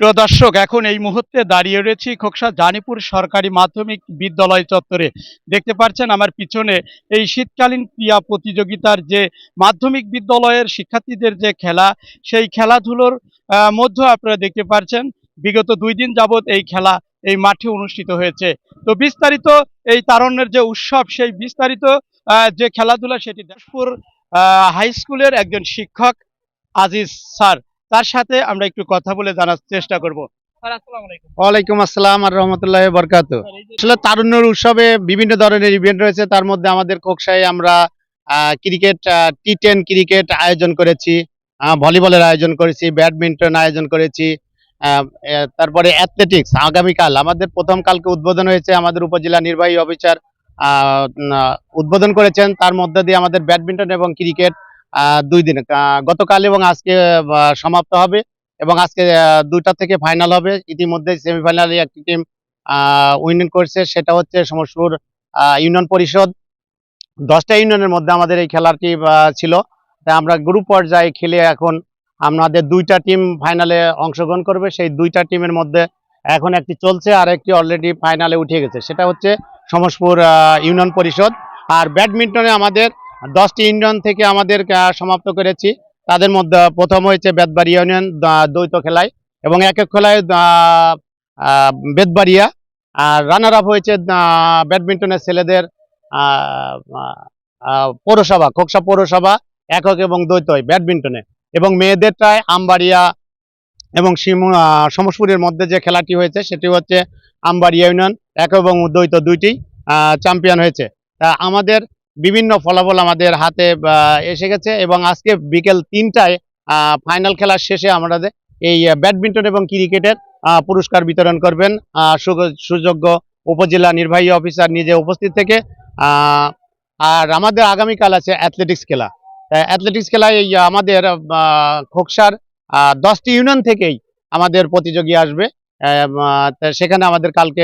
প্রিয় দর্শক, এখন এই মুহূর্তে দাঁড়িয়ে রয়েছি খোকসা জানিপুর সরকারি মাধ্যমিক বিদ্যালয় চত্বরে। দেখতে পাচ্ছেন আমার পিছনে এই শীতকালীন ক্রীড়া প্রতিযোগিতার যে মাধ্যমিক বিদ্যালয়ের শিক্ষার্থীদের যে খেলা, সেই খেলাধুলোর মধ্যে আপনারা দেখতে পাচ্ছেন, বিগত দুই দিন যাবত এই খেলা এই মাঠে অনুষ্ঠিত হয়েছে। তো বিস্তারিত এই তারণ্যের যে উৎসব, সেই বিস্তারিত যে খেলাধুলা, সেটি দাসপুর হাই স্কুলের একজন শিক্ষক আজিজ স্যার তার সাথে আমরা একটু কথা বলে জানার চেষ্টা করব। ওয়ালাইকুম আসসালাম আর রহমতুল্লাহ বরকাত। আসলে তারুণ্যর উৎসবে বিভিন্ন ধরনের ইভেন্ট রয়েছে তার মধ্যে আমাদের কোকসায় আমরা ক্রিকেট টি টেন ক্রিকেট আয়োজন করেছি ভলিবলের আয়োজন করেছি ব্যাডমিন্টন আয়োজন করেছি তারপরে অ্যাথলেটিক্স আগামীকাল আমাদের প্রথম কালকে উদ্বোধন হয়েছে আমাদের উপজেলা নির্বাহী অফিসার আহ, উদ্বোধন করেছেন তার মধ্যে দিয়ে আমাদের ব্যাডমিন্টন এবং ক্রিকেট দুই দিন। গতকাল এবং আজকে সমাপ্ত হবে এবং আজকে দুইটা থেকে ফাইনাল হবে। ইতিমধ্যে সেমিফাইনালে একটি টিম উইনিং করছে। সেটা হচ্ছে সমসপুর ইউনিয়ন পরিষদ। দশটা ইউনিয়নের মধ্যে আমাদের এই খেলাটি ছিল। তা আমরা গ্রুপ পর্যায়ে খেলে এখন আমাদের দুইটা টিম ফাইনালে অংশগ্রহণ করবে। সেই দুইটা টিমের মধ্যে এখন একটি চলছে আর একটি অলরেডি ফাইনালে উঠে গেছে। সেটা হচ্ছে সমসপুর ইউনিয়ন পরিষদ। আর ব্যাডমিন্টনে আমাদের দশটি ইউনিয়ন থেকে আমাদের সমাপ্ত করেছি। তাদের মধ্যে প্রথম হয়েছে বেদবাড়ি ইউনিয়ন দ্বৈত খেলায় এবং এক এক খেলায় বেদবাড়িয়া আর রানার আপ হয়েছে ব্যাডমিন্টনের ছেলেদের পৌরসভা, খোকসা পৌরসভা, একক এবং দ্বৈত ব্যাডমিন্টনে। এবং মেয়েদেরটায় আমবাড়িয়া এবং সমসপুরের মধ্যে যে খেলাটি হয়েছে, সেটি হচ্ছে আমবাড়িয়া ইউনিয়ন এক এবং দ্বৈত দুইটি চ্যাম্পিয়ন হয়েছে। আমাদের বিভিন্ন ফলাফল আমাদের হাতে এসে গেছে এবং আজকে বিকেল তিনটায় ফাইনাল খেলার শেষে আমাদের এই ব্যাডমিন্টন এবং ক্রিকেটের পুরস্কার বিতরণ করবেন সুযোগ্য উপজেলা নির্বাহী অফিসার নিজে উপস্থিত থেকে আর আমাদের আগামীকাল আছে অ্যাথলেটিক্স খেলা। অ্যাথলেটিক্স খেলায় এই আমাদের খোকসার দশটি ইউনিয়ন থেকেই আমাদের প্রতিযোগী আসবে সেখানে আমাদের কালকে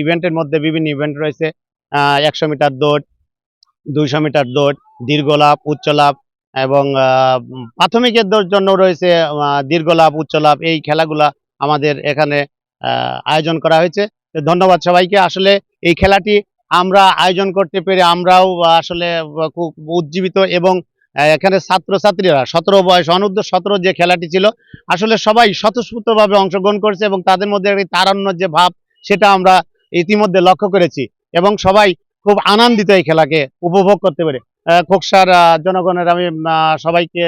ইভেন্টের মধ্যে বিভিন্ন ইভেন্ট রয়েছে একশো মিটার দৌড় দুইশো মিটার দৌড় দীর্ঘলাভ উচ্চলাভ এবং আহ, উম, প্রাথমিকের জন্য রয়েছে আহ, দীর্ঘলাভ উচ্চলাভ এই খেলাগুলা আমাদের এখানে আয়োজন করা হয়েছে। ধন্যবাদ সবাইকে। আসলে এই খেলাটি আমরা আয়োজন করতে পেরে আমরাও আসলে খুব উজ্জীবিত এবং এখানে ছাত্রছাত্রীরা সতেরো বয়স অনূর্ধ্ব সতেরো যে খেলাটি ছিল আসলে সবাই স্বতঃস্ফূর্তভাবে অংশগ্রহণ করেছে এবং তাদের মধ্যে একটি তারান্য যে ভাব সেটা আমরা ইতিমধ্যে লক্ষ্য করেছি এবং সবাই খুব আনন্দিত এই খেলাকে উপভোগ করতে পেরে। খোকসার জনগণের আমি সবাইকে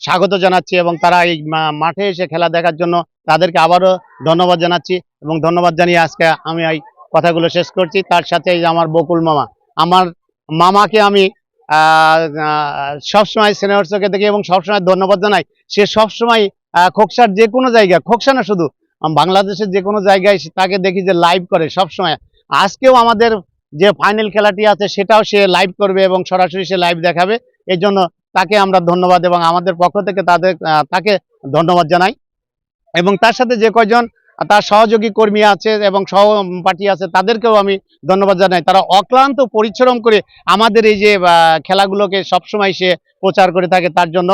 স্বাগত জানাচ্ছি এবং তারা এই মাঠে এসে খেলা দেখার জন্য তাদেরকে আবারও ধন্যবাদ জানাচ্ছি এবং ধন্যবাদ জানিয়ে আজকে আমি এই কথাগুলো শেষ করছি। তার সাথে আমার বকুল মামা, আমার মামাকে আমি সবসময় স্নেহর চোখে দেখি এবং সবসময় ধন্যবাদ জানাই। সে সবসময় খোকসার যে কোনো জায়গায়, খোকসা না শুধু, বাংলাদেশের যে কোনো জায়গায় তাকে দেখি যে লাইভ করে সবসময়। আজকেও আমাদের যে ফাইনাল খেলাটি আছে সেটাও সে লাইভ করবে এবং সরাসরি সে লাইভ দেখাবে। এই জন্য তাকে আমরা ধন্যবাদ এবং আমাদের পক্ষ থেকে তাদের তাকে ধন্যবাদ জানাই। এবং তার সাথে যে কয়জন, তার সহযোগী কর্মী আছে এবং সহপাঠী আছে, তাদেরকেও আমি ধন্যবাদ জানাই। তারা অক্লান্ত পরিশ্রম করে আমাদের এই যে খেলাগুলোকে সবসময় সে প্রচার করে থাকে, তার জন্য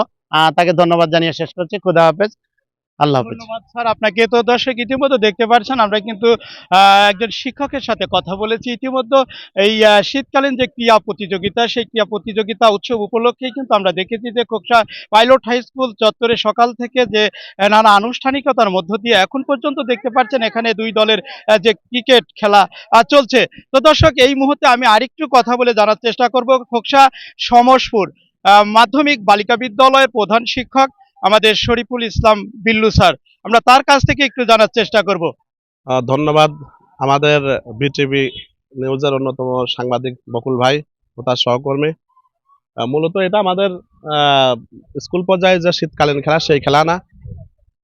তাকে ধন্যবাদ জানিয়ে শেষ করছি। খুদা হাফেজ। আল্লাহ স্যার, আপনাকে তো দর্শক ইতিমধ্যে দেখতে পাচ্ছেন আমরা কিন্তু একজন শিক্ষকের সাথে কথা বলেছি। ইতিমধ্যে এই শীতকালীন যে ক্রীড়া প্রতিযোগিতা, সেই ক্রীড়া প্রতিযোগিতা উৎসব উপলক্ষেই কিন্তু আমরা দেখেছি যে কোকসা পাইলট হাই স্কুল চত্বরে সকাল থেকে যে নানা আনুষ্ঠানিকতার মধ্য দিয়ে এখন পর্যন্ত দেখতে পাচ্ছেন এখানে দুই দলের যে ক্রিকেট খেলা চলছে। তো দর্শক, এই মুহূর্তে আমি আরেকটু কথা বলে জানার চেষ্টা করব। খোকসা সমসপুর মাধ্যমিক বালিকা বিদ্যালয়ের প্রধান শিক্ষক আমাদের শরীফুল ইসলাম বিল্লু স্যার, আমরা তার কাছ থেকে একটু জানার চেষ্টা করব। ধন্যবাদ। আমাদের বিটিভি নিউজের অন্যতম সাংবাদিক বকুল ভাই ও তার সহকর্মী। মূলত এটা আমাদের স্কুল পর্যায়ে যে শীতকালীন খেলা, সেই খেলা না।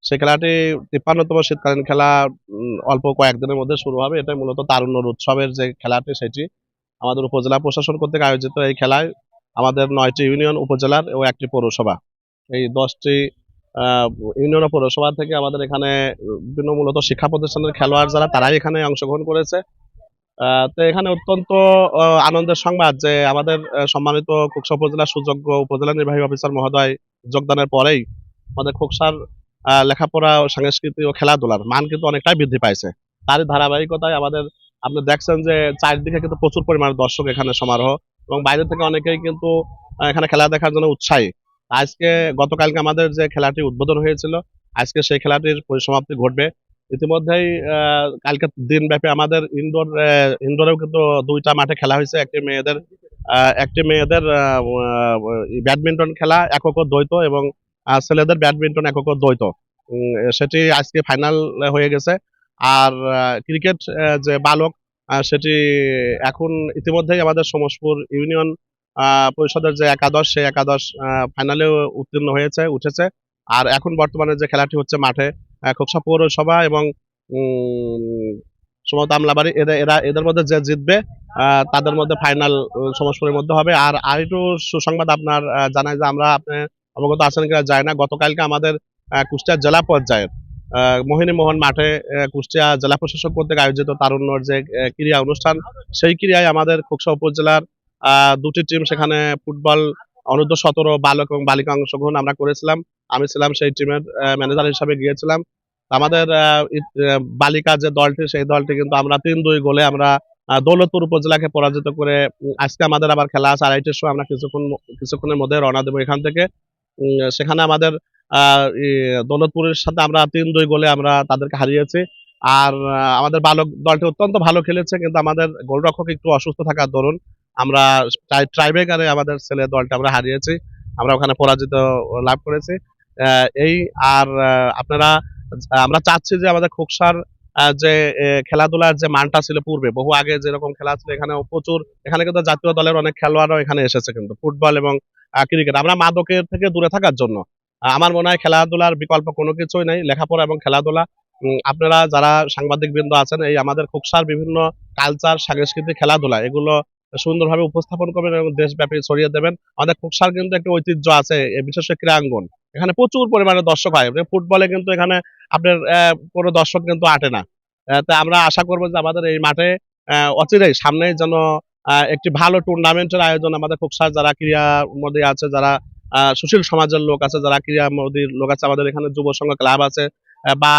সেই খেলাটি তিপ্পান্নতম শীতকালীন খেলা অল্প কয়েকদিনের মধ্যে শুরু হবে। এটা মূলত তারুণ্যর উৎসবের যে খেলাটি, সেটি আমাদের উপজেলা প্রশাসন কর্তৃক আয়োজিত এই খেলায় আমাদের নয়টি ইউনিয়ন, উপজেলার ও একটি পৌরসভা। এই দশটি ইউনিয়ন পৌরসভা থেকে আমাদের এখানে, বিভিন্ন মূলত শিক্ষা প্রতিষ্ঠানের খেলোয়াড় যারা, তারাই এখানে অংশগ্রহণ করেছে। তো এখানে অত্যন্ত আনন্দের সংবাদ যে আমাদের সম্মানিত খোকসা উপজেলার সুযোগ্য উপজেলা নির্বাহী অফিসার মহোদয় যোগদানের পরেই আমাদের খোকসার লেখাপড়া ও সংস্কৃতি ও খেলাধুলার মান কিন্তু অনেকটাই বৃদ্ধি পাইছে। তারই ধারাবাহিকতায় আমাদের, আপনি দেখছেন যে চারদিকে কিন্তু প্রচুর পরিমাণে দর্শক এখানে সমারোহ এবং বাইরে থেকে অনেকেই কিন্তু এখানে খেলা দেখার জন্য উৎসাহী। আজকে গতকালকে আমাদের যে খেলাটি উদ্বোধন হয়েছিল, আজকে সেই খেলাটির পরিসমাপ্তি ঘটবে। ইতিমধ্যেই কালকে দিনব্যাপী আমাদের ইনডোর ইনডোরেও কিন্তু দুইটা মাঠে খেলা হয়েছে, একটি মেয়েদের একটি মেয়েদের ব্যাডমিন্টন খেলা একক দ্বৈত এবং ছেলেদের ব্যাডমিন্টন একক দ্বৈত। সেটি আজকে ফাইনাল হয়ে গেছে। আর ক্রিকেট যে বালক সেটি এখন ইতিমধ্যেই আমাদের সমসপুর ইউনিয়ন পরিষদের যে একাদশ, সেই একাদশ ফাইনালেও উত্তীর্ণ হয়েছে, উঠেছে। আর এখন বর্তমানে যে খেলাটি হচ্ছে মাঠে খোকসা পৌরসভা এবং সমত আমলাবাড়ি এদের এরা, এদের মধ্যে যে জিতবে তাদের মধ্যে ফাইনাল সমসপুরের মধ্যে হবে। আর আর একটু সুসংবাদ আপনার জানায় যে আমরা আপনি অবগত আছেন কিনা যায় না, গতকালকে আমাদের কুষ্টিয়া জেলা পর্যায়ের মোহিনী মোহন মাঠে কুষ্টিয়া জেলা প্রশাসক কর্তৃক আয়োজিত তারুণ্যর যে ক্রীড়া অনুষ্ঠান, সেই ক্রীড়ায় আমাদের খোকসা উপজেলার দুটি টিম সেখানে ফুটবল অনূর্ধ্ব সতেরো বালক এবং বালিকা অংশগ্রহণ আমরা করেছিলাম। আমি ছিলাম সেই টিমের ম্যানেজার হিসাবে গিয়েছিলাম। আমাদের বালিকা যে দলটি সেই দলটি কিন্তু আমরা তিন দুই গোলে আমরা দৌলতপুর উপজেলাকে পরাজিত করে আজকে আমাদের আবার খেলা আছে। আড়াইটের সময় আমরা কিছুক্ষণ কিছুক্ষণের মধ্যে রওনা দেবো এখান থেকে। সেখানে আমাদের আহ, দৌলতপুরের সাথে আমরা তিন দুই গোলে আমরা তাদেরকে হারিয়েছি। আর আমাদের বালক দলটি অত্যন্ত ভালো খেলেছে, কিন্তু আমাদের গোলরক্ষক একটু অসুস্থ থাকার দরুন আমরা ট্রাইবেকারে আমাদের ছেলে দলটা আমরা হারিয়েছি, আমরা ওখানে পরাজিত লাভ করেছি। এই, আর আপনারা, আমরা চাচ্ছি যে আমাদের খোকসার যে খেলাধুলার যে মানটা ছিল পূর্বে, বহু আগে যেরকম খেলা ছিল এখানে প্রচুর, এখানে কিন্তু জাতীয় দলের অনেক খেলোয়াড়ও এখানে এসেছে কিন্তু, ফুটবল এবং ক্রিকেট। আমরা মাদকের থেকে দূরে থাকার জন্য আমার মনে হয় খেলাধুলার বিকল্প কোনো কিছুই নেই, লেখাপড়া এবং খেলাধুলা আপনারা যারা সাংবাদিক বৃন্দ আছেন, এই আমাদের খোকসার বিভিন্ন কালচার সাংস্কৃতিক খেলাধুলা, এগুলো সুন্দরভাবে উপস্থাপন করবেন এবং দেশব্যাপী ছড়িয়ে দেবেন। আমাদের খোকসার কিন্তু একটা ঐতিহ্য আছে বিশেষ করে ক্রীড়াঙ্গন। এখানে প্রচুর পরিমাণে দর্শক হয়। ফুটবলে কিন্তু এখানে আপনার কোনো দর্শক কিন্তু আটে না। তা আমরা আশা করব যে আমাদের এই মাঠে অচিরেই সামনে যেন একটি ভালো টুর্নামেন্টের আয়োজন আমাদের খোকসার যারা ক্রীড়া মধ্যে আছে, যারা সুশীল সমাজের লোক আছে, যারা ক্রীড়া মোদীর লোক আছে, আমাদের এখানে যুব সংঘ ক্লাব আছে। বা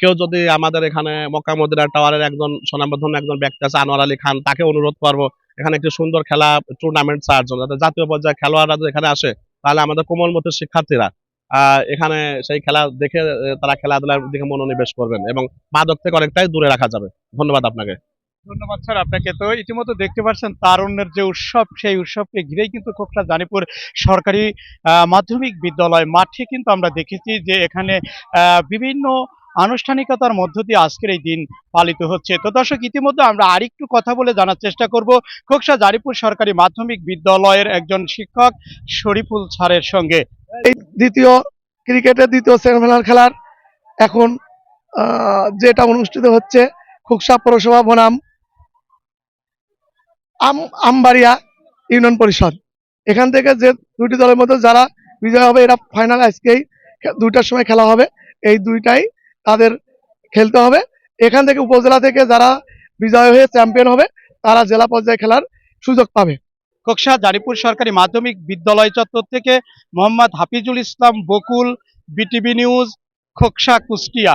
কেউ যদি আমাদের এখানে মক্কা মদিনা টাওয়ারের একজন সোনামধন্য একজন ব্যক্তি আছে, আনোয়ার আলী খান, তাকে অনুরোধ করব, এখানে একটি সুন্দর খেলা টুর্নামেন্ট চার জন্য। যাতে জাতীয় পর্যায়ে খেলোয়াড়রা যদি এখানে আসে, তাহলে আমাদের কোমলমতির শিক্ষার্থীরা এখানে সেই খেলা দেখে তারা খেলাধুলার দিকে মনোনিবেশ করবেন এবং মাদক থেকে অনেকটাই দূরে রাখা যাবে। ধন্যবাদ আপনাকে। ধন্যবাদ স্যার আপনাকে। তো ইতিমধ্যে দেখতে পাচ্ছেন তারুণ্যের যে উৎসব, সেই উৎসবকে ঘিরেই কিন্তু খোকরা জানিপুর সরকারি মাধ্যমিক বিদ্যালয় মাঠে কিন্তু আমরা দেখেছি যে এখানে বিভিন্ন আনুষ্ঠানিকতার মধ্য দিয়ে আজকের এই দিন পালিত হচ্ছে। তো দর্শক, ইতিমধ্যে আমরা আরেকটু কথা বলে জানার চেষ্টা করব। খোকসা জারিপুর সরকারি মাধ্যমিক বিদ্যালয়ের একজন শিক্ষক শরীফুল স্যারের সঙ্গে। এই দ্বিতীয় ক্রিকেটের দ্বিতীয় সেমিফাইনাল খেলার এখন যেটা অনুষ্ঠিত হচ্ছে খোকসা পৌরসভা বনাম। আম, আমবাড়িয়া ইউনিয়ন পরিষদ। এখান থেকে যে দুটি দলের মধ্যে যারা বিজয় হবে, এরা ফাইনাল আজকেই দুইটার সময় খেলা হবে। এই দুইটাই তাদের খেলতে হবে। এখান থেকে উপজেলা থেকে যারা বিজয় হয়ে চ্যাম্পিয়ন হবে, তারা জেলা পর্যায়ে খেলার সুযোগ পাবে। খোকসা জারিপুর সরকারি মাধ্যমিক বিদ্যালয় চত্বর থেকে মোহাম্মদ হাফিজুল ইসলাম বকুল, বিটিভি নিউজ খোকসা কুষ্টিয়া।